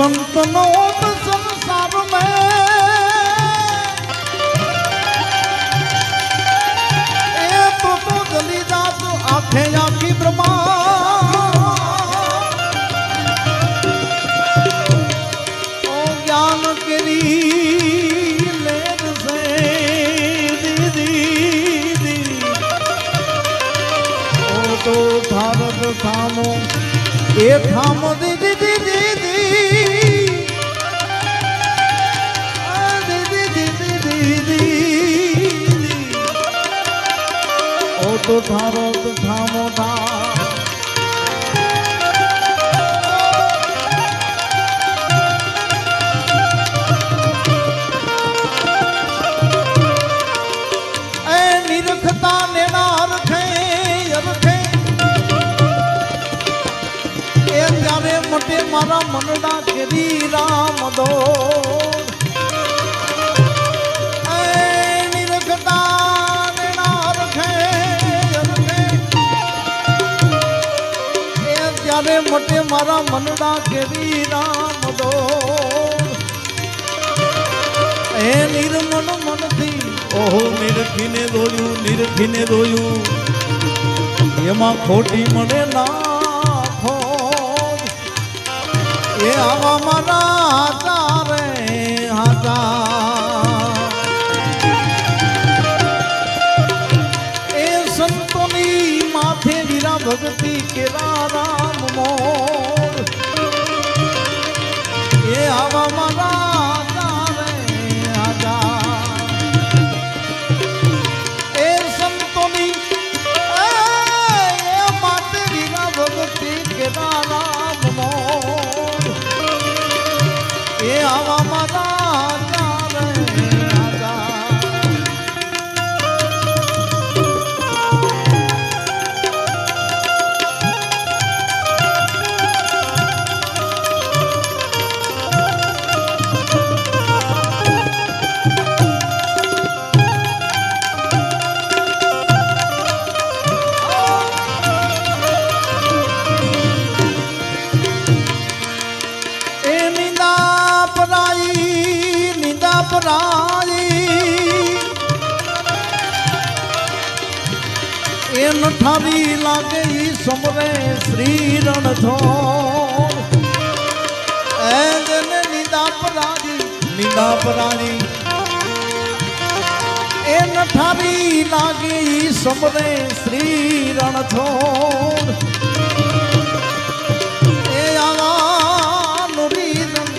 સંતનો સંસાર મે એ તો તો જલી જાત આખે આખી બ્રહ્મા. ઓ જ્ઞાન કેરી લેર દીદી. ભારત ધામો થા મારા મનડા કેરી રામ દો? એ નિર્મન મનથી ઓહો, નિરખીને રોયું નિરખીને રોયું. એમાં ખોટી મને ના એ આવા મારા હાચા એ સંતોની માથે વીરા ભગતી કેરા રામ મોર એ આવા મારા એ નઠારી લાગે ઈ સમરે શ્રી રણછોડ એ જેને નિંદા પરાઈ નિંદા પરાઈ એ નઠારી લાગે ઈ સમરે શ્રી રણછોડ એ આવાનું રીઝન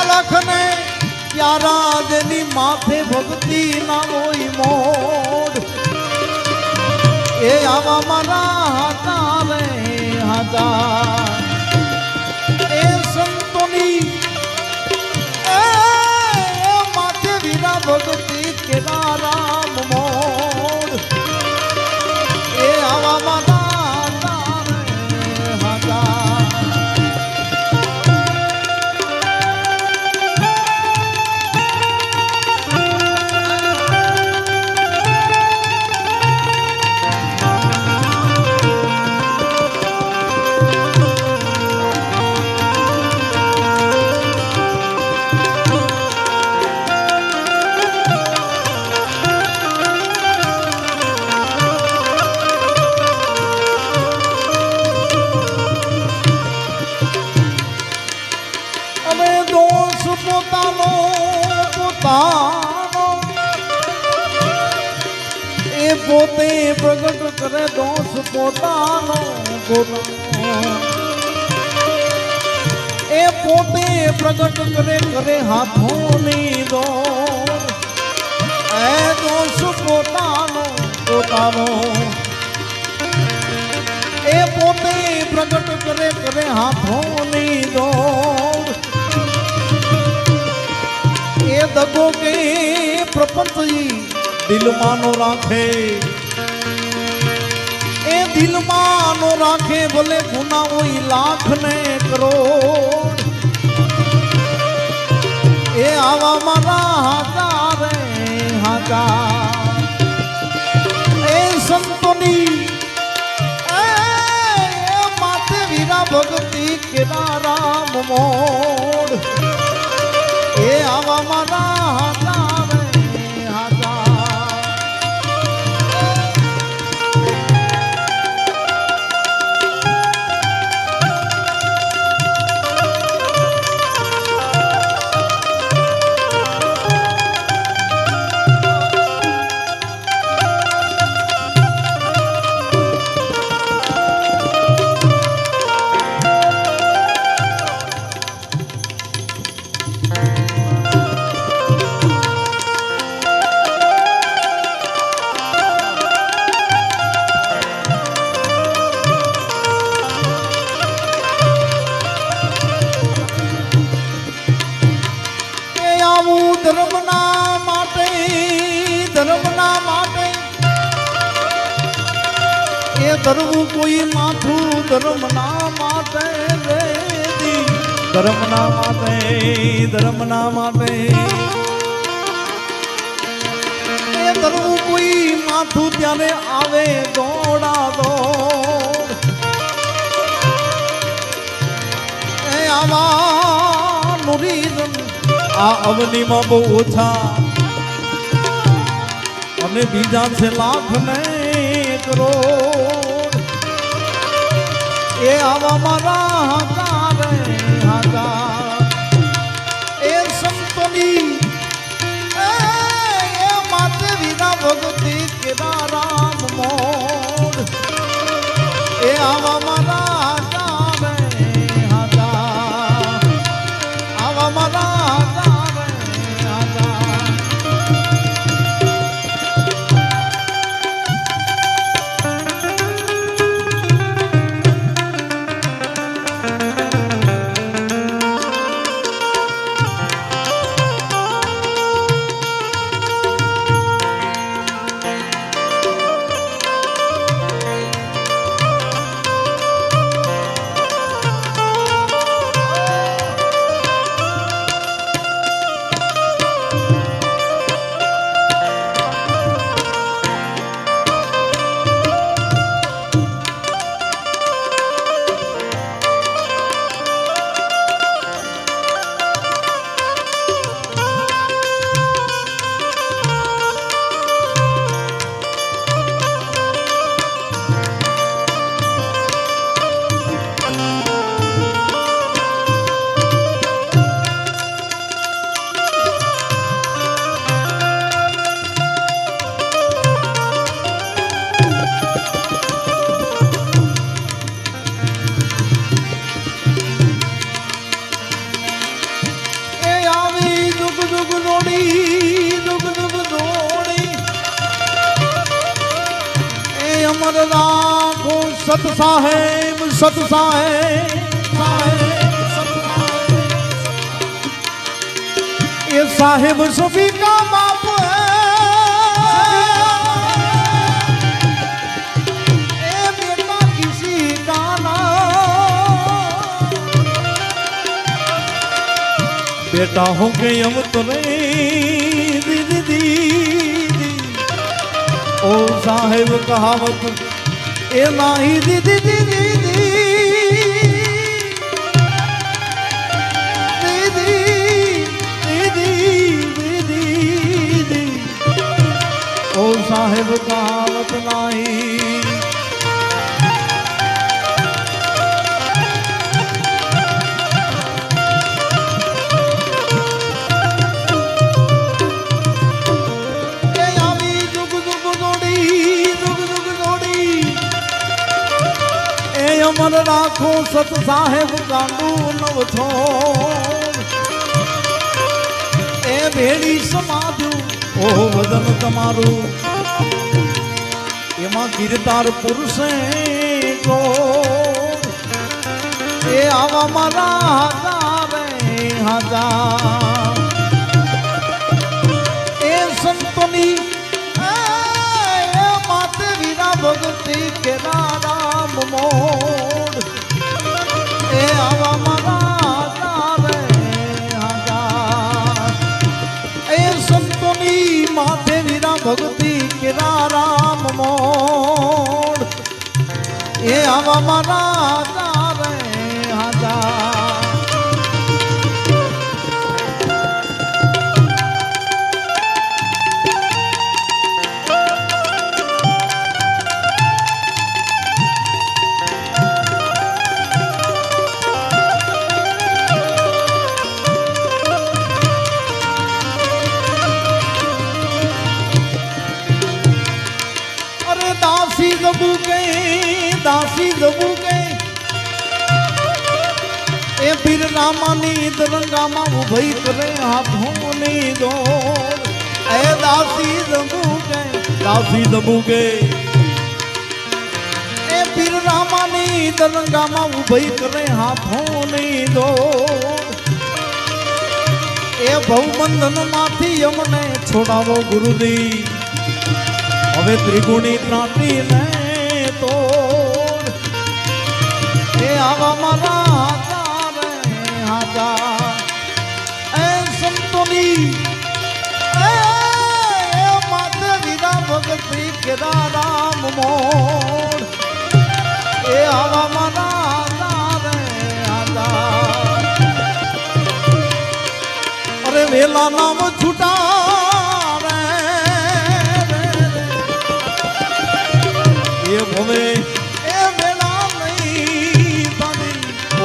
અલખને પ્યારા જેની માથે ભક્તિ ના હોય મોડ એ આવા મારા હાથા રે હાથા. એ સંતોની એ માથે ભક્તિ કેરા પોતે પ્રગટ કરે દોષ પોતાનો એ પોતે પ્રગટ કરે કરે હાથોની દો એ દોષ પોતાનો પોતાનો એ પોતે પ્રગટ કરે કરે હાથોની દો એ દગો કે પ્રપંચ દિલમાં રાખે. એ દિલમાં નો રાખે ભલે ગુનાઓ લાખ ને કરો એ આવા મારા હાકા રે હાકા એ સંતોની માતે વીરા ભક્તિ કેરા રામ મોડ. એ આવા મારા હાકા ધર્મના માટે રેદી ધર્મના માટે ધર્મના માટે એ કોઈ માથું ત્યારે આવે દોડા દોડ. એ આવા નુરીન આ અવનીમાં બહુ ઓછા. અને બીજા છે લાખ ને કરોડ એ આવા મારા હાકારે હાકા એ સંતોની, એ માતે વિના ભગતિ કેરા મોડ એ આવા સત સાહેબ સત સાહેબ એ સાહેબ સફીકા બાપ બેટા હું કે એમ તો નહીં દીદી ઓ સાહેબ કહાવત એ માહી દીદી દીદી દીદી સાહેબ કાવત નાહી સત સાહેબ ગાંડુ નવ છો એ ભેડી સમાધ્યું ઓ વદન તમારું. એમાં ગીરદાર પુરુષે કો એ આવા મારા હજારે હજાર એ સંતોની માતે વિના ભગતી કેરા રામ મોડ એ આવા દબુ ગઈ એ પીર રામાની દરંગામાં ઉભઈ કરે હાથોની દો એ દાસી દબુ ગઈ દાસી દબુ ગઈ એ પીર રામાની દરંગામાં ઉભઈ કરે હાથોની દો એ ભવબંધનમાંથી અમને છોડાવો ગુરુજી. હવે ત્રિગુણી ત્રાટી એ આવા મારા હાજા રે હાજા એ સંતોની, એ માતે વિના ભગતી કેદા રામ મોડ. એ આવા મારા હાજા રે હાજા અરે વેલા રે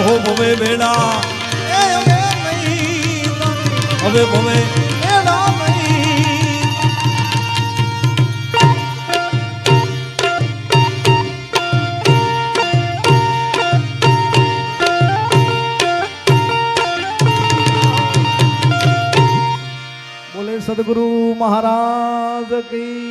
ઓહો ભમે બેડા એ હવે નહીં. હવે નહીં. બોલે સદગુરુ મહારાજ કી